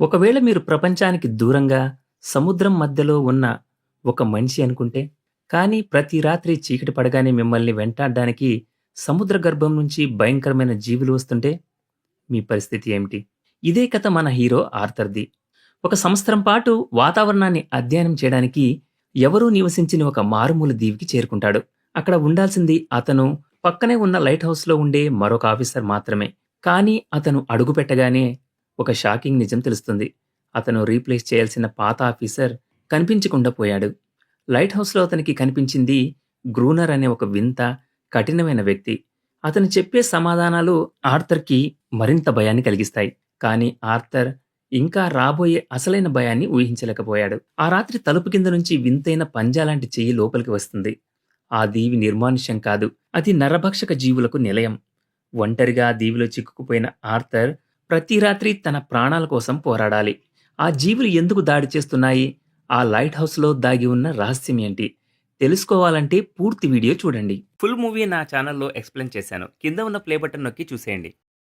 ఒకవేళ మీరు ప్రపంచానికి దూరంగా సముద్రం మధ్యలో ఉన్న ఒక మనిషి అనుకుంటే, కానీ ప్రతి రాత్రి చీకటి పడగానే మిమ్మల్ని వెంటాడడానికి సముద్ర గర్భం నుంచి భయంకరమైన జీవులు వస్తుంటే మీ పరిస్థితి ఏమిటి? ఇదే కథ మన హీరో ఆర్థర్‌ది. ఒక సంవత్సరం పాటు వాతావరణాన్ని అధ్యయనం చేయడానికి ఎవరూ నివసించిన ఒక మారుమూల దీవికి చేరుకుంటాడు. అక్కడ ఉండాల్సింది అతను పక్కనే ఉన్న లైట్ హౌస్‌లో ఉండే మరొక ఆఫీసర్ మాత్రమే. కానీ అతను అడుగుపెట్టగానే ఒక షాకింగ్ నిజం తెలుస్తుంది. అతను రీప్లేస్ చేయాల్సిన పాత ఆఫీసర్ కనిపించకుండా పోయాడు. లైట్ హౌస్‌లో అతనికి కనిపించింది గ్రూనర్ అనే ఒక వింత, కఠినమైన వ్యక్తి. అతను చెప్పే సమాధానాలు ఆర్థర్‌కి మరింత భయాన్ని కలిగిస్తాయి. కానీ ఆర్థర్ ఇంకా రాబోయే అసలైన భయాన్ని ఊహించలేకపోయాడు. ఆ రాత్రి తలుపు కింద నుంచి వింతైన పంజాలాంటి చెయ్యి లోపలికి వస్తుంది. ఆ దీవి నిర్మానుష్యం కాదు. అది నరభక్షక జీవులకు నిలయం. ఒంటరిగా దీవిలో చిక్కుకుపోయిన ఆర్థర్ ప్రతి రాత్రి తన ప్రాణాల కోసం పోరాడాలి. ఆ జీవులు ఎందుకు దాడి చేస్తున్నాయి? ఆ లైట్ హౌస్‌లో దాగి ఉన్న రహస్యం ఏంటి? తెలుసుకోవాలంటే పూర్తి వీడియో చూడండి. ఫుల్ మూవీ నా ఛానల్‌లో ఎక్స్‌ప్లెయిన్ చేశాను. కింద ఉన్న ప్లే బటన్ నొక్కి చూసేయండి.